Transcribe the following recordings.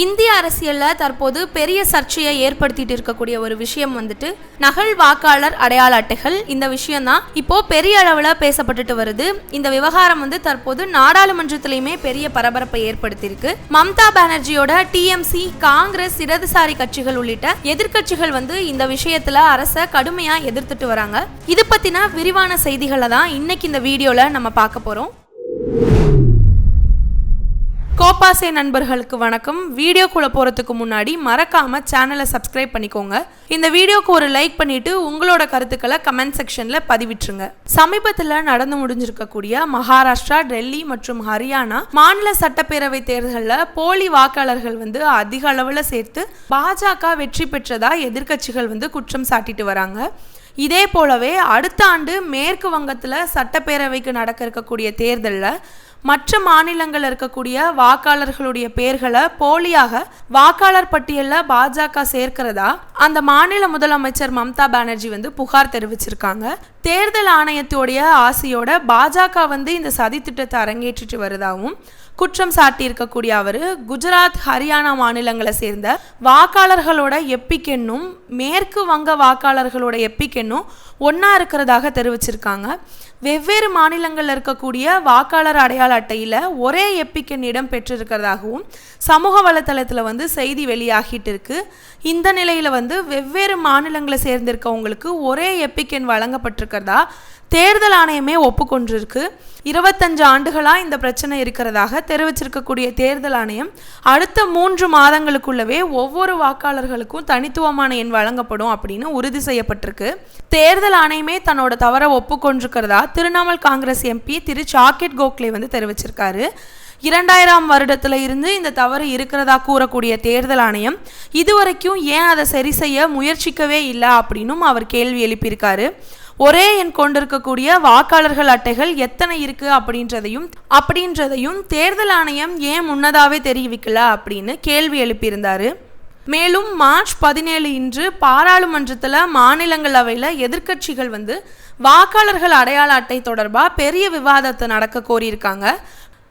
இந்திய அரசியலில் தற்போது பெரிய சர்ச்சையை ஏற்படுத்திட்டு இருக்கக்கூடிய ஒரு விஷயம் வந்துட்டு நகல் வாக்காளர் அடையாள அட்டைகள். இந்த விஷயம் தான் இப்போ பெரிய அளவில் பேசப்பட்டுட்டு வருது. இந்த விவகாரம் வந்து தற்போது நாடாளுமன்றத்திலையுமே பெரிய பரபரப்பை ஏற்படுத்தியிருக்கு. மம்தா பானர்ஜியோட டிஎம்சி காங்கிரஸ் இடதுசாரி கட்சிகள் உள்ளிட்ட எதிர்க்கட்சிகள் வந்து இந்த விஷயத்துல அரசை கடுமையா எதிர்த்துட்டு வராங்க. இது பத்தின விரிவான செய்திகளை தான் இன்னைக்கு இந்த வீடியோல நம்ம பார்க்க போறோம். கோபாசே நண்பர்களுக்கு வணக்கம். வீடியோக்குள்ளே போகிறதுக்கு முன்னாடி மறக்காம சேனலை சப்ஸ்கிரைப் பண்ணிக்கோங்க. இந்த வீடியோக்கு ஒரு லைக் பண்ணிட்டு உங்களோட கருத்துக்களை கமெண்ட் செக்ஷன்ல பதிவிட்டுருங்க. சமீபத்தில் நடந்து முடிஞ்சிருக்கக்கூடிய மகாராஷ்டிரா டெல்லி மற்றும் ஹரியானா மாநில சட்டப்பேரவை தேர்தலில் போலி வாக்காளர்கள் வந்து அதிக அளவில் சேர்த்து பாஜக வெற்றி பெற்றதா எதிர்க்கட்சிகள் வந்து குற்றம் சாட்டிட்டு வராங்க. இதே போலவே அடுத்த ஆண்டு மேற்கு வங்கத்தில் சட்டப்பேரவைக்கு நடக்க இருக்கக்கூடிய தேர்தலில் மற்ற மாநிலங்களில் இருக்கக்கூடிய வாக்காளர்களுடைய பெயர்களை போலியாக வாக்காளர் பட்டியலில் பாஜக சேர்க்கிறதா? அந்த மாநில முதலமைச்சர் மம்தா பானர்ஜி வந்து புகார் தெரிவிச்சிருக்காங்க. தேர்தல் ஆணையத்தோடைய ஆசையோட பாஜக வந்து இந்த சதி திட்டத்தை அரங்கேற்றிட்டு வருதாகவும் குற்றம் சாட்டியிருக்கக்கூடிய அவர் குஜராத் ஹரியானா மாநிலங்களை சேர்ந்த வாக்காளர்களோட எப்பிக்கெண்ணும் மேற்கு வங்க வாக்காளர்களோட எப்பிக்கெண்ணும் ஒன்றா இருக்கிறதாக தெரிவிச்சிருக்காங்க. வெவ்வேறு மாநிலங்களில் இருக்கக்கூடிய வாக்காளர் அடையாள அட்டையில் ஒரே எப்பிக்கெண் இடம் பெற்றிருக்கிறதாகவும் சமூக வலைத்தளத்தில் வந்து செய்தி வெளியாகிட்டு இருக்கு. இந்த நிலையில் வந்து வெவ்வேறு மாநிலங்களை சேர்ந்திருக்கவங்களுக்கு ஒரே எப்பிக்கெண் இருக்கிறதா? தேர்தல் ஆணையமே ஒப்புக்கொண்டிருக்கு. இருபத்தஞ்சு ஆண்டுகளாக இந்த பிரச்சனை இருக்கிறதாக தெரிவிச்சிருக்கக்கூடிய தேர்தல் ஆணையம் அடுத்த மூன்று மாதங்களுக்குள்ளவே ஒவ்வொரு வாக்காளர்களுக்கும் தனித்துவமான எண் வழங்கப்படும் அப்படின்னு உறுதி செய்யப்பட்டிருக்கு. தேர்தல் ஆணையமே தன்னோட தவறை ஒப்புக்கொண்டிருக்கிறதா திரிணாமுல் காங்கிரஸ் எம்பி திரு சாக்கெட் கோக்லே வந்து தெரிவிச்சிருக்காரு. இரண்டாயிரம் வருடத்துல இருந்து இந்த தவறு இருக்கிறதா கூறக்கூடிய தேர்தல் ஆணையம் இதுவரைக்கும் ஏன் அதை சரி செய்ய முயற்சிக்கவே இல்லை அப்படின்னும் அவர் கேள்வி எழுப்பியிருக்காரு. ஒரே எண் கொண்டிருக்கக்கூடிய வாக்காளர்கள் அட்டைகள் எத்தனை இருக்கு அப்படின்றதையும் அப்படின்றதையும் தேர்தல் ஆணையம் ஏன் முன்னதாகவே தெரிவிக்கல அப்படின்னு கேள்வி எழுப்பியிருந்தாரு. மேலும் மார்ச் பதினேழு இன்று பாராளுமன்றத்தில் மாநிலங்களவையில் எதிர்க்கட்சிகள் வந்து வாக்காளர்கள் அடையாள அட்டை தொடர்பாக பெரிய விவாதத்தை நடக்க கோரியிருக்காங்க.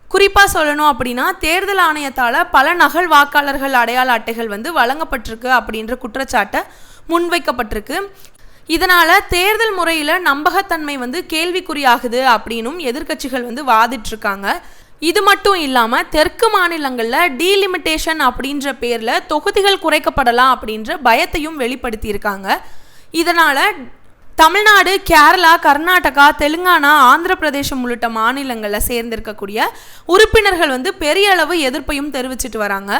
குறிப்பாக சொல்லணும் அப்படின்னா தேர்தல் ஆணையத்தால் பல நகல் வாக்காளர்கள் அடையாள அட்டைகள் வந்து வழங்கப்பட்டிருக்கு அப்படின்ற குற்றச்சாட்டை முன்வைக்கப்பட்டிருக்கு. இதனால் தேர்தல் முறையில் நம்பகத்தன்மை வந்து கேள்விக்குறியாகுது அப்படின்னும் எதிர்க்கட்சிகள் வந்து வாதிட்ருக்காங்க இது மட்டும் இல்லாமல் தெற்கு மாநிலங்களில் டீலிமிட்டேஷன் அப்படின்ற பேரில் தொகுதிகள் குறைக்கப்படலாம் அப்படின்ற பயத்தையும் வெளிப்படுத்தியிருக்காங்க. இதனால் தமிழ்நாடு கேரளா கர்நாடகா தெலுங்கானா ஆந்திர பிரதேசம் உள்ளிட்ட மாநிலங்களில் சேர்ந்திருக்கக்கூடிய உறுப்பினர்கள் வந்து பெரிய அளவு எதிர்ப்பையும் தெரிவிச்சிட்டு வராங்க.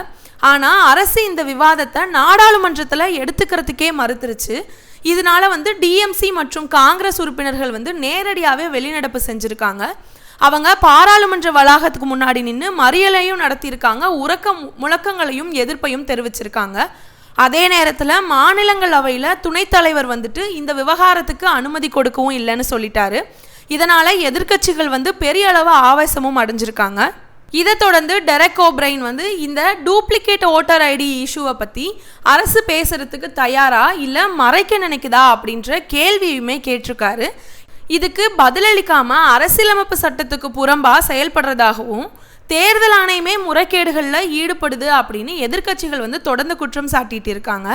ஆனால் அரசு இந்த விவாதத்தை நாடாளுமன்றத்தில் எடுத்துக்கிறதுக்கே மறுத்துருச்சு. இதனால வந்து டிஎம்சி மற்றும் காங்கிரஸ் உறுப்பினர்கள் வந்து நேரடியாகவே வெளிநடப்பு செஞ்சுருக்காங்க. அவங்க பாராளுமன்ற வளாகத்துக்கு முன்னாடி நின்று மறியலையும் நடத்தியிருக்காங்க. உறக்க முழக்கங்களையும் எதிர்ப்பையும் தெரிவிச்சிருக்காங்க. அதே நேரத்தில் மாநிலங்களவையில் துணைத் தலைவர் வந்துட்டு இந்த விவகாரத்துக்கு அனுமதி கொடுக்கவும் இல்லைன்னு சொல்லிட்டாரு. இதனால் எதிர்க்கட்சிகள் வந்து பெரிய அளவு ஆவேசமும் அடைஞ்சிருக்காங்க. இதை தொடர்ந்து டெரக் ஓப்ரைன் வந்து இந்த டூப்ளிகேட் ஓட்டர் ஐடி இஷ்யூவை பற்றி அரசு பேசுறதுக்கு தயாரா இல்லை மறைக்க நினைக்குதா அப்படின்ற கேள்வியுமே கேட்டிருக்காரு. இதுக்கு பதிலளிக்காம அரசியலமைப்பு சட்டத்துக்கு புறம்பா செயல்படுறதாகவும் தேர்தல் ஆணையமே முறைகேடுகளில் ஈடுபடுது அப்படின்னு எதிர்க்கட்சிகள் வந்து தொடர்ந்து குற்றம் சாட்டிட்டு இருக்காங்க.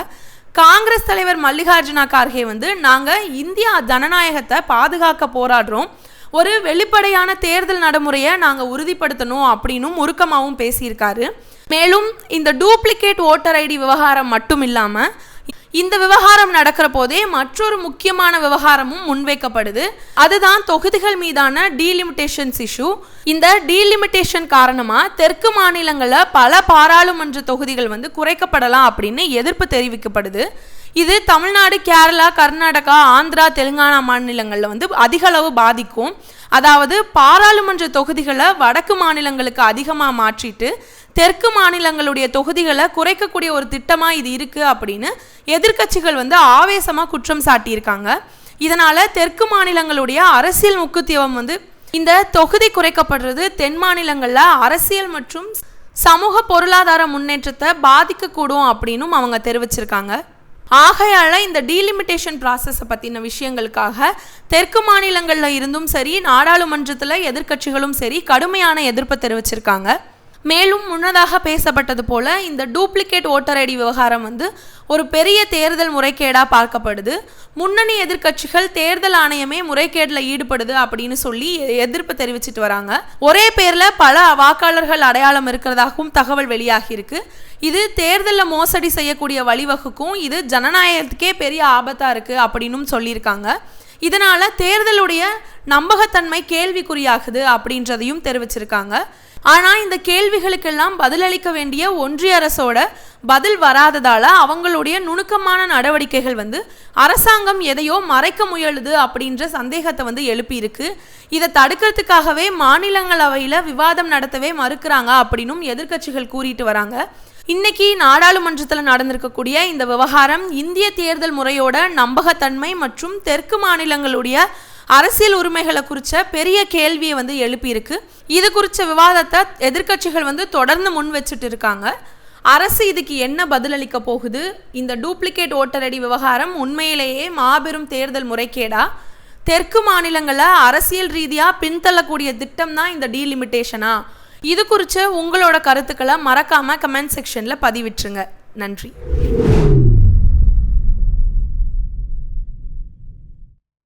காங்கிரஸ் தலைவர் மல்லிகார்ஜுனா கார்கே வந்து நாங்கள் இந்தியா ஜனநாயகத்தை பாதுகாக்க போராடுறோம். ஒரு வெளிப்படையான தேர்தல் நடைமுறையை நாங்கள் உறுதிப்படுத்தணும் அப்படின்னும் உருக்கமாகவும் பேசியிருக்காரு. மேலும் இந்த டூப்ளிகேட் ஓட்டர் ஐடி விவகாரம் மட்டும் இல்லாமல் இந்த விவகாரம் நடக்கிற போதே மற்றொரு முக்கியமான விவகாரமும் முன்வைக்கப்படுது. அதுதான் தொகுதிகள் மீதான டீலிமிட்டேஷன்ஸ் இஷ்யூ. இந்த டீலிமிட்டேஷன் காரணமாக தெற்கு மாநிலங்களில் பல பாராளுமன்ற தொகுதிகள் வந்து குறைக்கப்படலாம் அப்படின்னு எதிர்ப்பு தெரிவிக்கப்படுது. இது தமிழ்நாடு கேரளா கர்நாடகா ஆந்திரா தெலுங்கானா மாநிலங்களில் வந்து அதிக அளவு பாதிக்கும். அதாவது பாராளுமன்ற தொகுதிகளை வடக்கு மாநிலங்களுக்கு அதிகமாக மாற்றிட்டு தெற்கு மாநிலங்களுடைய தொகுதிகளை குறைக்கக்கூடிய ஒரு திட்டமாக இது இருக்குது அப்படின்னு எதிர்க்கட்சிகள் வந்து ஆவேசமாக குற்றம் சாட்டியிருக்காங்க. இதனால் தெற்கு மாநிலங்களுடைய அரசியல் முக்கியத்துவம் வந்து இந்த தொகுதி குறைக்கப்படுறது தென் மாநிலங்களில் அரசியல் மற்றும் சமூக பொருளாதார முன்னேற்றத்தை பாதிக்கக்கூடும் அப்படின்னும் அவங்க தெரிவிச்சிருக்காங்க. ஆகையால் இந்த டீலிமிட்டேஷன் ப்ராசஸை பற்றின விஷயங்களுக்காக தெற்கு மாநிலங்களில் இருந்தும் சரி நாடாளுமன்றத்தில் எதிர்க்கட்சிகளும் சரி கடுமையான எதிர்ப்பை தெரிவிச்சிருக்காங்க. மேலும் முன்னதாக பேசப்பட்டது போல இந்த டூப்ளிகேட் ஓட்டர் ஐடி விவகாரம் வந்து ஒரு பெரிய தேர்தல் முறைகேடாக பார்க்கப்படுது. முன்னணி எதிர்க்கட்சிகள் தேர்தல் ஆணையமே முறைகேடில் ஈடுபடுது அப்படின்னு சொல்லி எதிர்ப்பு தெரிவிச்சிட்டு வராங்க. ஒரே பேரில் பல வாக்காளர்கள் அடையாளம் இருக்கிறதாகவும் தகவல் வெளியாகியிருக்கு. இது தேர்தலில் மோசடி செய்யக்கூடிய வழிவகுக்கும் இது ஜனநாயகத்துக்கே பெரிய ஆபத்தாக இருக்குது அப்படின்னும் சொல்லியிருக்காங்க. இதனால் தேர்தலுடைய நம்பகத்தன்மை கேள்விக்குறியாகுது அப்படின்றதையும் தெரிவிச்சிருக்காங்க. ஆனால் இந்த கேள்விகளுக்கெல்லாம் பதிலளிக்க வேண்டிய ஒன்றிய அரசோட பதில் வராததால அவங்களுடைய நுணுக்கமான நடவடிக்கைகள் வந்து அரசாங்கம் எதையோ மறைக்க முயலுது அப்படின்ற சந்தேகத்தை வந்து எழுப்பியிருக்கு. இதை தடுக்கிறதுக்காகவே மாநிலங்களவையில் விவாதம் நடத்தவே மறுக்கிறாங்க அப்படின்னும் எதிர்க்கட்சிகள் கூறிட்டு வராங்க. இன்னைக்கு நாடாளுமன்றத்தில் நடந்திருக்கக்கூடிய இந்த விவகாரம் இந்திய தேர்தல் முறையோட நம்பகத்தன்மை மற்றும் தெற்கு மாநிலங்களுடைய அரசியல் உரிமைகளை குறித்த பெரிய கேள்வியை வந்து எழுப்பியிருக்கு. இது குறித்த விவாதத்தை எதிர்க்கட்சிகள் வந்து தொடர்ந்து முன் வச்சுட்டு இருக்காங்க. அரசு இதுக்கு என்ன பதிலளிக்க போகுது? இந்த டூப்ளிகேட் ஓட்டரடி விவகாரம் உண்மையிலேயே மாபெரும் தேர்தல் முறைகேடா? தெற்கு மாநிலங்களை அரசியல் ரீதியாக பின்தள்ளக்கூடிய திட்டம் தான் இந்த டீலிமிட்டேஷனா? இது குறித்த உங்களோட கருத்துக்களை மறக்காமல் கமெண்ட் செக்ஷனில் பதிவிட்டுருங்க. நன்றி.